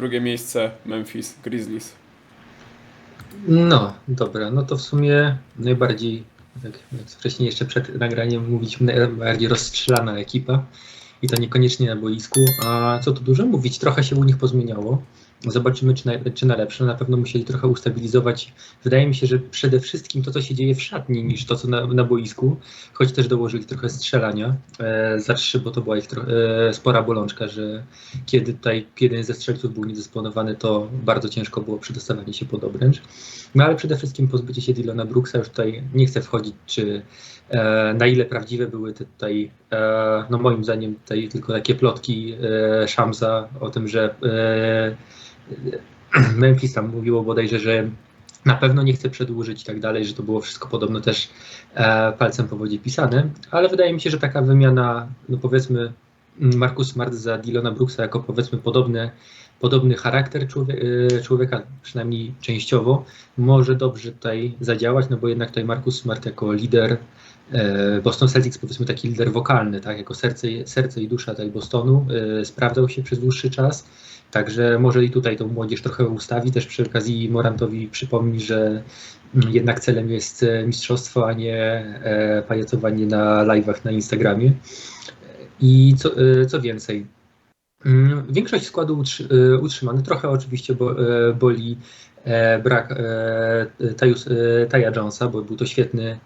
drugie miejsce Memphis Grizzlies. No, dobra, no to w sumie najbardziej, jak, jak wcześniej jeszcze przed nagraniem mówiliśmy, najbardziej rozstrzelana ekipa i to niekoniecznie na boisku, a co tu dużo mówić, trochę się u nich pozmieniało. Zobaczymy, czy na, czy na lepsze. Na pewno musieli trochę ustabilizować. Wydaje mi się, że przede wszystkim to, co się dzieje w szatni, niż to, co na, na boisku, choć też dołożyli trochę strzelania e, za trzy, bo to była ich e, spora bolączka, że kiedy tutaj jeden ze strzelców był niedysponowany, to bardzo ciężko było przy dostawaniu się pod obręcz. No ale przede wszystkim pozbycie się Dylana Brooksa, już tutaj nie chcę wchodzić, czy e, na ile prawdziwe były te tutaj, e, no moim zdaniem tutaj tylko takie plotki e, Shamsa o tym, że e, Memphis tam mówiło bodajże, że na pewno nie chce przedłużyć i tak dalej, że to było wszystko podobno też e, palcem po wodzie pisane, ale wydaje mi się, że taka wymiana, no powiedzmy Marcus Smart za Dylana Brooksa jako powiedzmy podobny, podobny charakter e, człowieka, przynajmniej częściowo, może dobrze tutaj zadziałać, no bo jednak tutaj Marcus Smart jako lider e, Boston Celtics, powiedzmy taki lider wokalny, tak, jako serce, serce i dusza tej Bostonu, sprawdzał się przez dłuższy czas. Także może i tutaj tą młodzież trochę ustawi. Też przy okazji Morantowi przypomni, że mm, jednak celem jest e, mistrzostwo, a nie e, pajacowanie na live'ach na Instagramie. I co, e, co więcej, mm, większość składu utrzy, utrzymany. Trochę oczywiście bo, boli brak Taja Jonesa, bo był to świetny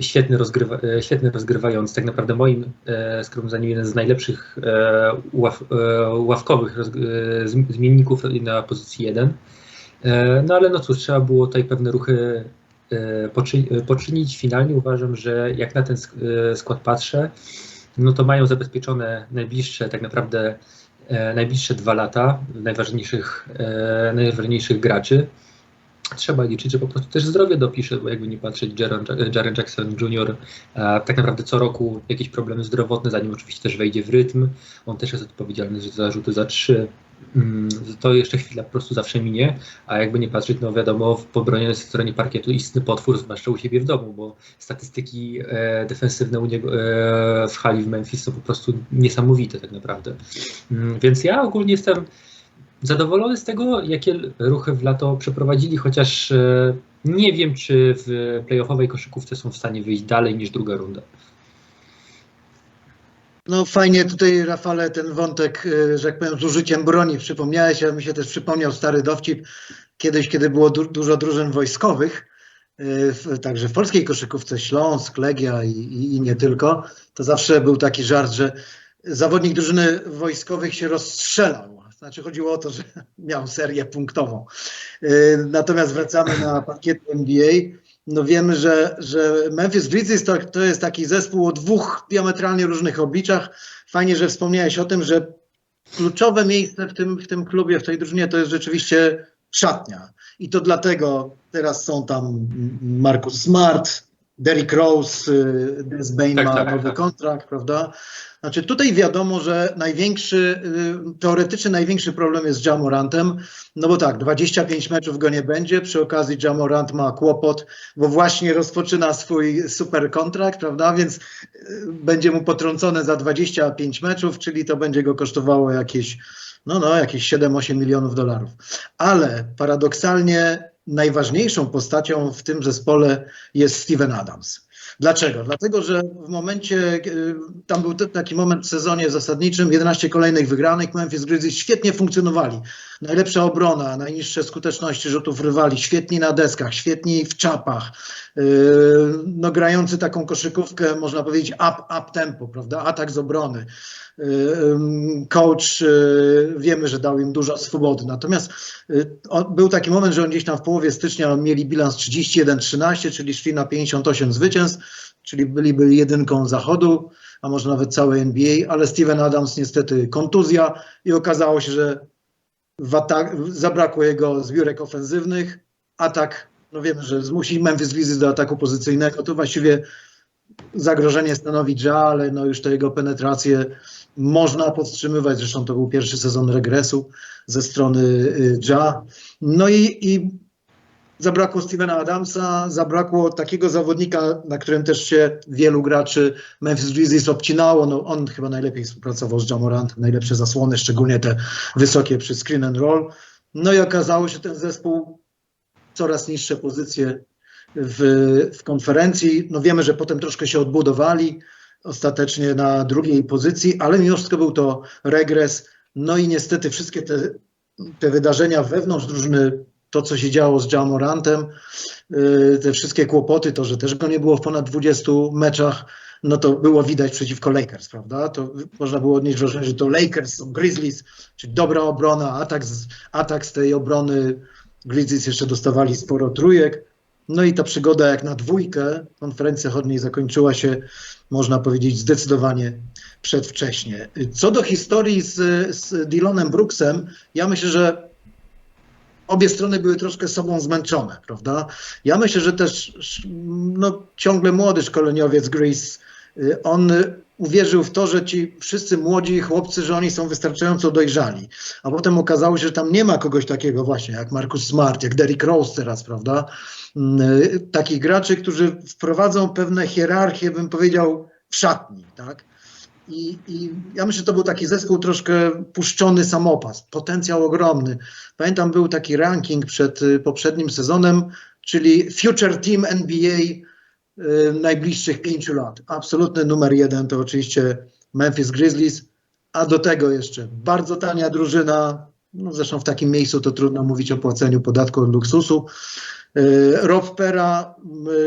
świetny, rozgrywa, e, świetny rozgrywający, tak naprawdę moim e, skromnym zdaniem jeden z najlepszych e, ław, e, ławkowych e, zmienników na pozycji 1. E, no ale no cóż, trzeba było tutaj pewne ruchy e, poczy, e, poczynić. Finalnie uważam, że jak na ten sk- e, skład patrzę, no to mają zabezpieczone najbliższe tak naprawdę e, najbliższe dwa lata najważniejszych, e, najważniejszych graczy trzeba liczyć, że po prostu też zdrowie dopisze, bo jakby nie patrzeć, Jaren, Jackson Jr. E, tak naprawdę co roku jakieś problemy zdrowotne, zanim oczywiście też wejdzie w rytm. On też jest odpowiedzialny za zarzuty za trzy. Mm, To jeszcze chwila po prostu zawsze minie, a jakby nie patrzeć, no wiadomo, w obronie stronie parkietu istny potwór, zwłaszcza u siebie w domu, bo statystyki e, defensywne u niego e, w hali w Memphis są po prostu niesamowite tak naprawdę. Mm, Więc ja ogólnie jestem zadowolony z tego, jakie ruchy w lato przeprowadzili, chociaż e, nie wiem, czy w playoffowej koszykówce są w stanie wyjść dalej niż druga runda. No fajnie tutaj, Rafale, ten wątek, y, że jak powiem, z użyciem broni przypomniałeś, a mi się też przypomniał stary dowcip kiedyś, kiedy było du dużo drużyn wojskowych, y, w, także w polskiej koszykówce Śląsk, Legia i, i, i nie tylko, to zawsze był taki żart, że zawodnik drużyny wojskowych się rozstrzelał. Znaczy chodziło o to, że miał serię punktową. Y, Natomiast wracamy na parkiet NBA no wiemy, że, że Memphis Grizzlies to, to jest taki zespół o dwóch diametralnie różnych obliczach. Fajnie, że wspomniałeś o tym, że kluczowe miejsce w tym, w tym klubie, w tej drużynie to jest rzeczywiście szatnia. I to dlatego teraz są tam Marcus Smart, Derrick Rose, y, Des Bane Tak, ma tak, nowy tak. kontrakt, prawda? Znaczy tutaj wiadomo, że największy, y, teoretycznie największy problem jest z Jamorantem, no bo tak, 25 meczów go nie będzie, przy okazji Jamorant ma kłopot, bo właśnie rozpoczyna swój super kontrakt, prawda, więc y, będzie mu potrącone za 25 meczów, czyli to będzie go kosztowało jakieś, no no, jakieś 7-8 milionów dolarów. Ale paradoksalnie najważniejszą postacią w tym zespole jest Steven Adams. Dlaczego? Dlatego, że w momencie, y, tam był taki moment w sezonie zasadniczym, 11 kolejnych wygranych, Memphis Grizzlies świetnie funkcjonowali. Najlepsza obrona, najniższe skuteczności rzutów rywali, świetni na deskach, świetni w czapach, yy, no grający taką koszykówkę, można powiedzieć up, up tempo, prawda, atak z obrony. Yy, Coach, yy, wiemy, że dał im dużo swobody, natomiast był taki moment, że on gdzieś tam w połowie stycznia mieli bilans 31-13, czyli szli na 58 zwycięstw, czyli byliby jedynką zachodu, a może nawet całej NBA, ale Steven Adams niestety kontuzja i okazało się, że zabrakło jego zbiórek ofensywnych. Atak, no wiemy, że zmusi Memphis Grizzlies do ataku pozycyjnego. To właściwie zagrożenie stanowi Ja, ale no już te jego penetracje można podtrzymywać. Zresztą to był pierwszy sezon regresu ze strony y, Ja. No i, i zabrakło Stevena Adamsa, zabrakło takiego zawodnika, na którym też się wielu graczy Memphis Grizzlies obcinało. No, on chyba najlepiej współpracował z Jamorantem, najlepsze zasłony, szczególnie te wysokie przy screen and roll. No i okazało się ten zespół coraz niższe pozycje w, w konferencji. No wiemy, że potem troszkę się odbudowali, ostatecznie na drugiej pozycji, ale mimo wszystko był to regres. No i niestety wszystkie te, te wydarzenia wewnątrz drużyny, to co się działo z Jamorantem, yy, te wszystkie kłopoty, to, że też go nie było w ponad 20 meczach, no to było widać przeciwko Lakers, prawda? To można było odnieść wrażenie, że to Lakers są Grizzlies, czyli dobra obrona, atak z, atak z tej obrony Grizzlies jeszcze dostawali sporo trójek. No i ta przygoda jak na dwójkę, konferencja chodniej zakończyła się, można powiedzieć, zdecydowanie przedwcześnie. Co do historii z, z Dylanem Brooksem, ja myślę, że obie strony były troszkę sobą zmęczone, prawda? Ja myślę, że też no, ciągle młody szkoleniowiec Grease, y, on uwierzył w to, że ci wszyscy młodzi chłopcy, że oni są wystarczająco dojrzali. A potem okazało się, że tam nie ma kogoś takiego właśnie, jak Marcus Smart, jak Derrick Rose teraz, prawda? Y, Takich graczy, którzy wprowadzą pewne hierarchie, bym powiedział, w szatni, tak? I, I ja myślę, że to był taki zespół troszkę puszczony samopas, potencjał ogromny. Pamiętam, był taki ranking przed y, poprzednim sezonem, czyli Future Team NBA y, najbliższych pięciu lat. Absolutny numer jeden to oczywiście Memphis Grizzlies, a do tego jeszcze bardzo tania drużyna, no zresztą w takim miejscu to trudno mówić o płaceniu podatku od luksusu. Y, Rob Pera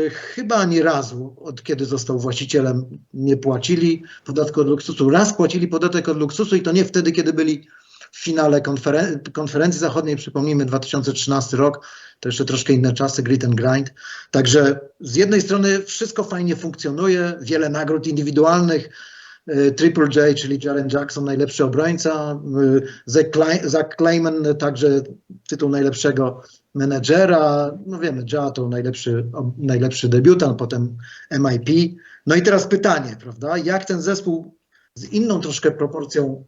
y, chyba ani razu, od kiedy został właścicielem, nie płacili podatku od luksusu. Raz płacili podatek od luksusu i to nie wtedy, kiedy byli w finale konferen konferencji zachodniej, przypomnijmy 2013 rok, to jeszcze troszkę inne czasy, grit and grind. Także z jednej strony wszystko fajnie funkcjonuje, wiele nagród indywidualnych, Triple J, czyli Jaren Jackson, najlepszy obrońca, y, Zach, Kleiman, także tytuł najlepszego menedżera, no wiemy, Ja to najlepszy, najlepszy debiutant, potem MIP. No i teraz pytanie, prawda, jak ten zespół z inną troszkę proporcją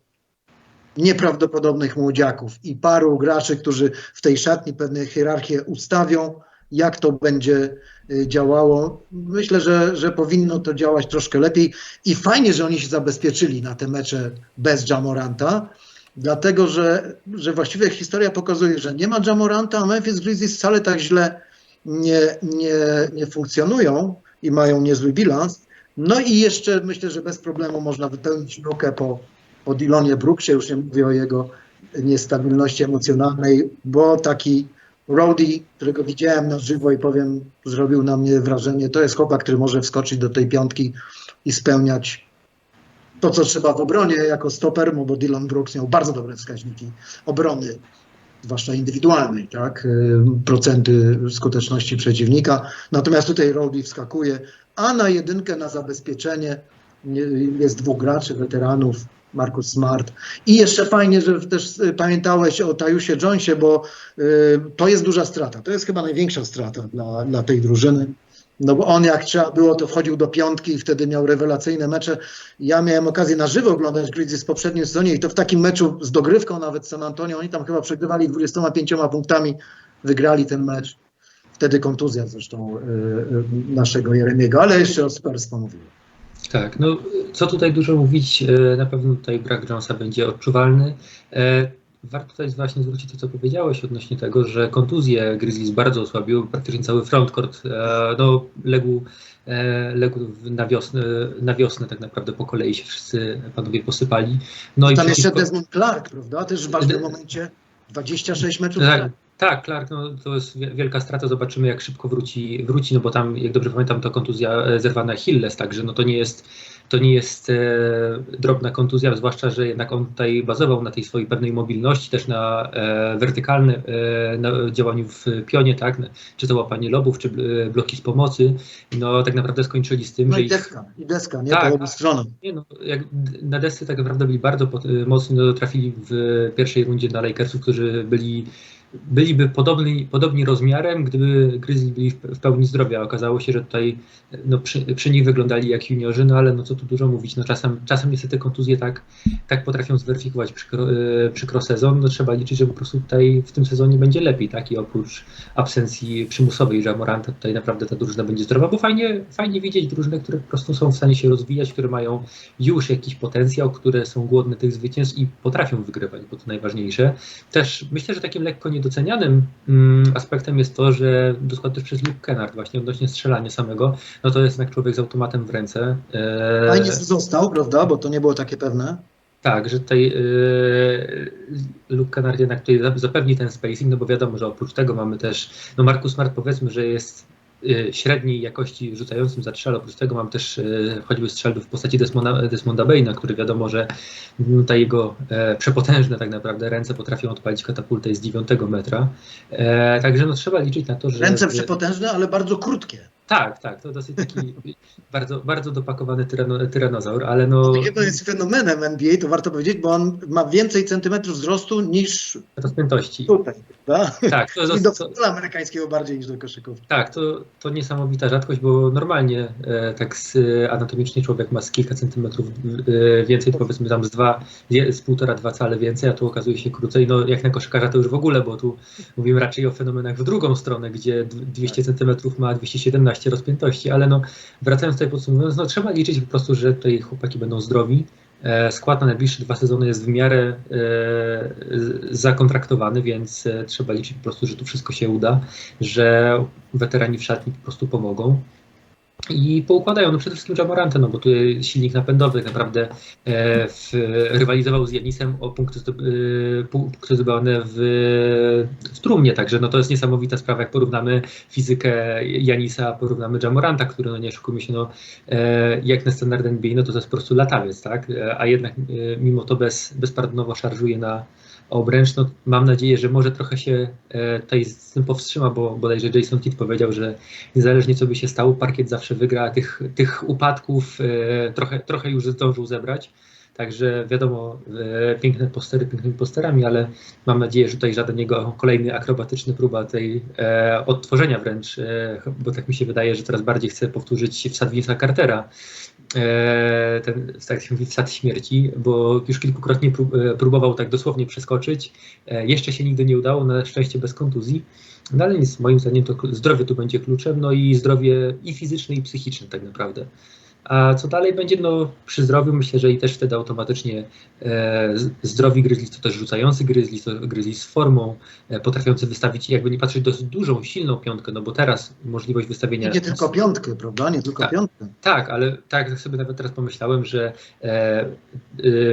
nieprawdopodobnych młodziaków i paru graczy, którzy w tej szatni pewne hierarchie ustawią, jak to będzie działało. Myślę, że, że powinno to działać troszkę lepiej i fajnie, że oni się zabezpieczyli na te mecze bez Jamoranta, dlatego że, że właściwie historia pokazuje, że nie ma Jamoranta, a Memphis Grizzlies wcale tak źle nie, nie, nie funkcjonują i mają niezły bilans. No i jeszcze myślę, że bez problemu można wypełnić lukę po, po Dylonie Brooksie, już nie mówię o jego niestabilności emocjonalnej, bo taki Rowdy, którego widziałem na żywo i powiem, zrobił na mnie wrażenie, to jest chłopak, który może wskoczyć do tej piątki i spełniać to, co trzeba w obronie jako stoper, bo Dylan Brooks miał bardzo dobre wskaźniki obrony, zwłaszcza indywidualnej, tak, y, procenty skuteczności przeciwnika. Natomiast tutaj Rowdy wskakuje, a na jedynkę na zabezpieczenie y, jest dwóch graczy, weteranów, Marcus Smart. I jeszcze fajnie, że też y, pamiętałeś o Tajusie Jonesie, bo y, to jest duża strata. To jest chyba największa strata dla, dla tej drużyny. No bo on jak trzeba było, to wchodził do piątki i wtedy miał rewelacyjne mecze. Ja miałem okazję na żywo oglądać Grizzlies w poprzednim sezonie i to w takim meczu z dogrywką nawet San Antonio, oni tam chyba przegrywali 25 punktami, wygrali ten mecz. Wtedy kontuzja zresztą y, naszego Jeremiego, ale jeszcze o Spurs pomówiłem. Tak, no co tutaj dużo mówić, e, na pewno tutaj brak Jonesa będzie odczuwalny. E, Warto tutaj właśnie zwrócić to, co powiedziałeś odnośnie tego, że kontuzje Grizzlies bardzo osłabiły, praktycznie cały frontcourt e, no, legł, legł na, wiosnę, na wiosnę tak naprawdę po kolei się wszyscy panowie posypali. No i Tam jeszcze przeciwko- Desmond Clark, prawda? Też w ważnym momencie 26 meczów. Tak, tak, Clark, no, to jest wi- wielka strata. Zobaczymy, jak szybko wróci, wróci, no bo tam, jak dobrze pamiętam, to kontuzja e, zerwana Achilles, także no to nie jest, to nie jest e, drobna kontuzja, zwłaszcza, że jednak on tutaj bazował na tej swojej pewnej mobilności, też na e, wertykalnym e, działaniu w pionie, tak, czy to łapanie lobów, czy e, bloki z pomocy. No tak naprawdę skończyli z tym, No że i ich deska, i deska, nie? Tak, po obu stronach. nie no, jak na desce tak naprawdę byli bardzo y, mocno trafili w pierwszej rundzie na Lakersów, którzy byli byliby podobni, podobni rozmiarem, gdyby Grizzly byli w, pełni zdrowia. Okazało się, że tutaj no, przy, przy nich wyglądali jak juniorzy, no ale no co tu dużo mówić, no czasem, czasem niestety kontuzje tak, tak potrafią zweryfikować przykro, e, przykro sezon, no trzeba liczyć, że po prostu tutaj w tym sezonie będzie lepiej, tak, i oprócz absencji przymusowej Jamoranta tutaj naprawdę ta drużyna będzie zdrowa, bo fajnie, fajnie widzieć drużyny, które po prostu są w stanie się rozwijać, które mają już jakiś potencjał, które są głodne tych zwycięstw i potrafią wygrywać, bo to najważniejsze. Też myślę, że takim lekko niedocenianym mm, aspektem jest to, że dosłownie też przez Luke Kennard właśnie odnośnie strzelania samego, no to jest jednak człowiek z automatem w ręce. E, Fajnie został, prawda, bo to nie było takie pewne. tak, że tutaj yy, Luke Kennard jednak tutaj za- zapewni ten spacing, no bo wiadomo, że oprócz tego mamy też, no Marcus Smart powiedzmy, że jest średniej jakości rzucającym za strzel, oprócz tego mam też yy, choćby strzelby w postaci Desmonda, Desmonda Baina, który wiadomo, że te jego e, przepotężne tak naprawdę ręce potrafią odpalić katapultę z 9 metra, e, także no trzeba liczyć na to, że... Ręce przepotężne, ale bardzo krótkie. Tak, tak, to dosyć taki bardzo, bardzo dopakowany tyrano, tyranozaur, ale no Jego jest fenomenem NBA, to warto powiedzieć, bo on ma więcej centymetrów wzrostu niż rozpiętości. tutaj, prawda? Tak, to, I do to, futbolu amerykańskiego bardziej niż do koszykówki. Tak, to, to niesamowita rzadkość, bo normalnie e, tak z, e, anatomicznie człowiek ma z kilka centymetrów e, więcej, to powiedzmy tam z dwa, z półtora, dwa cale więcej, a tu okazuje się krócej. No jak na koszykarza to już w ogóle, bo tu mówimy raczej o fenomenach w drugą stronę, gdzie d- 200 centymetrów ma 217 rozpiętości, ale no wracając tutaj podsumowując, no trzeba liczyć po prostu, że tutaj chłopaki będą zdrowi. E, Skład na najbliższe dwa sezony jest w miarę e, zakontraktowany, więc e, trzeba liczyć po prostu, że tu wszystko się uda, że weterani w szatni po prostu pomogą. I poukładają, no przede wszystkim Jamorantę, no bo tu silnik napędowy, naprawdę e, w, rywalizował z Janisem o punkty, e, punkty zdobywane w, w trumnie, także no to jest niesamowita sprawa, jak porównamy fizykę Janisa, porównamy Jamoranta, który, no nie oszukujmy się, no e, jak na standard NBA, no to to jest po prostu latawiec, tak, a jednak mimo to bez, bezpardonowo szarżuje na obręcz, no mam nadzieję, że może trochę się e, tutaj z tym powstrzyma, bo bodajże Jason Kidd powiedział, że niezależnie co by się stało, parkiet zawsze wygra, a tych, tych upadków e, trochę, trochę już zdążył zebrać. Także wiadomo, e, piękne postery pięknymi posterami, ale mam nadzieję, że tutaj żaden jego kolejny akrobatyczny próba tej e, odtworzenia wręcz, e, bo tak mi się wydaje, że coraz bardziej chce powtórzyć wsad Vince'a Cartera, ten tak się mówi wsad śmierci, bo już kilkukrotnie e, próbował tak dosłownie przeskoczyć. E, jeszcze się nigdy nie udało, na szczęście bez kontuzji. No ale nic, moim zdaniem to zdrowie tu będzie kluczem, no i zdrowie i fizyczne, i psychiczne tak naprawdę. A co dalej będzie, no przy zdrowiu myślę, że i też wtedy automatycznie e, zdrowi Grizzlies, to też rzucający Grizzlies, to Grizzlies z formą, e, potrafiący wystawić, jakby nie patrzeć, dosyć dużą, silną piątkę, no bo teraz możliwość wystawienia... Nie tylko piątkę, prawda? Nie tylko Tak. piątkę. Tak, ale tak jak sobie nawet teraz pomyślałem, że e, e,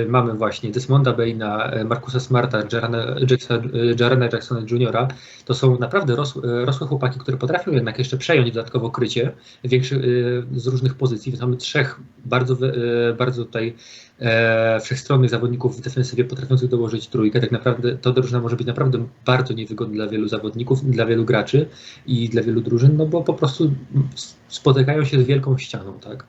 mamy właśnie Desmonda Baina, e, Marcusa Smarta, Jarana, e, Jarana Jacksona Jr., to są naprawdę ros, e, rosłe chłopaki, które potrafią jednak jeszcze przejąć dodatkowo krycie większy, e, z różnych pozycji, mamy trzech bardzo, e, bardzo tutaj e, wszechstronnych zawodników w defensywie potrafiących dołożyć trójkę. Tak naprawdę to drużyna może być naprawdę bardzo niewygodna dla wielu zawodników, dla wielu graczy i dla wielu drużyn, no bo po prostu spotykają się z wielką ścianą, tak?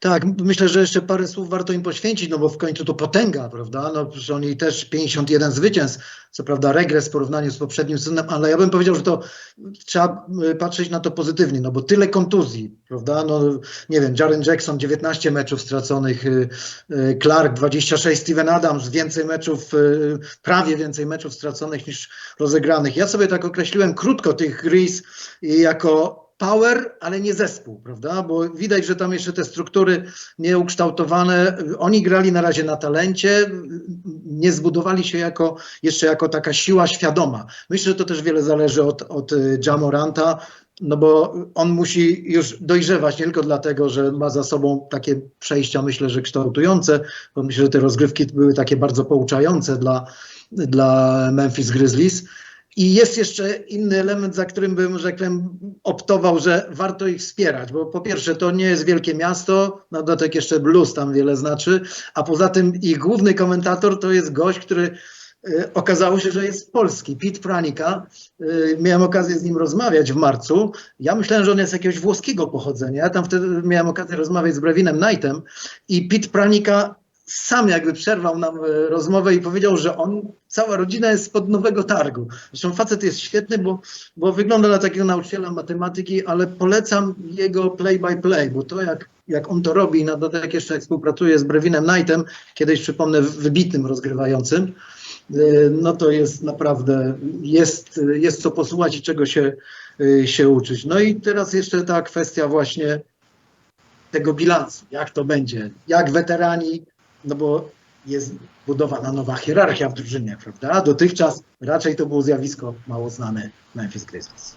Tak, myślę, że jeszcze parę słów warto im poświęcić, no bo w końcu to potęga, prawda? No przecież oni też 51 zwycięstw, co prawda regres w porównaniu z poprzednim sezonem, ale ja bym powiedział, że to trzeba patrzeć na to pozytywnie, no bo tyle kontuzji, prawda? No nie wiem, Jaren Jackson 19 meczów straconych, y, y, Clark 26, Steven Adams więcej meczów, y, prawie więcej meczów straconych niż rozegranych. Ja sobie tak określiłem krótko tych Gris jako power, ale nie zespół, prawda? Bo widać, że tam jeszcze te struktury nieukształtowane, oni grali na razie na talencie, nie zbudowali się jako, jeszcze jako taka siła świadoma. Myślę, że to też wiele zależy od, od y, Jamoranta, no bo on musi już dojrzewać nie tylko dlatego, że ma za sobą takie przejścia, myślę, że kształtujące, bo myślę, że te rozgrywki były takie bardzo pouczające dla, dla Memphis Grizzlies. I jest jeszcze inny element, za którym bym, powiem, optował, że warto ich wspierać, bo po pierwsze to nie jest wielkie miasto, na dodatek jeszcze blues tam wiele znaczy, a poza tym ich główny komentator to jest gość, który y, okazało się, że jest polski, Pete Pranika. Y, miałem okazję z nim rozmawiać w marcu. Ja myślałem, że on jest jakiegoś włoskiego pochodzenia. Ja tam wtedy miałem okazję rozmawiać z Brevinem Knightem i Pete Pranika sam jakby przerwał nam e, rozmowę i powiedział, że on cała rodzina jest spod Nowego Targu. Zresztą facet jest świetny, bo, bo wygląda na takiego nauczyciela matematyki, ale polecam jego play by play, bo to jak, jak on to robi, na dodatek jeszcze jak współpracuje z Brevinem Knightem, kiedyś przypomnę wybitnym rozgrywającym, y, no to jest naprawdę, jest, jest co posłuchać i czego się, y, się uczyć. No i teraz jeszcze ta kwestia właśnie tego bilansu, jak to będzie, jak weterani, no bo jest budowana nowa hierarchia w drużynie, prawda? Dotychczas raczej to było zjawisko mało znane Memphis Grizzlies.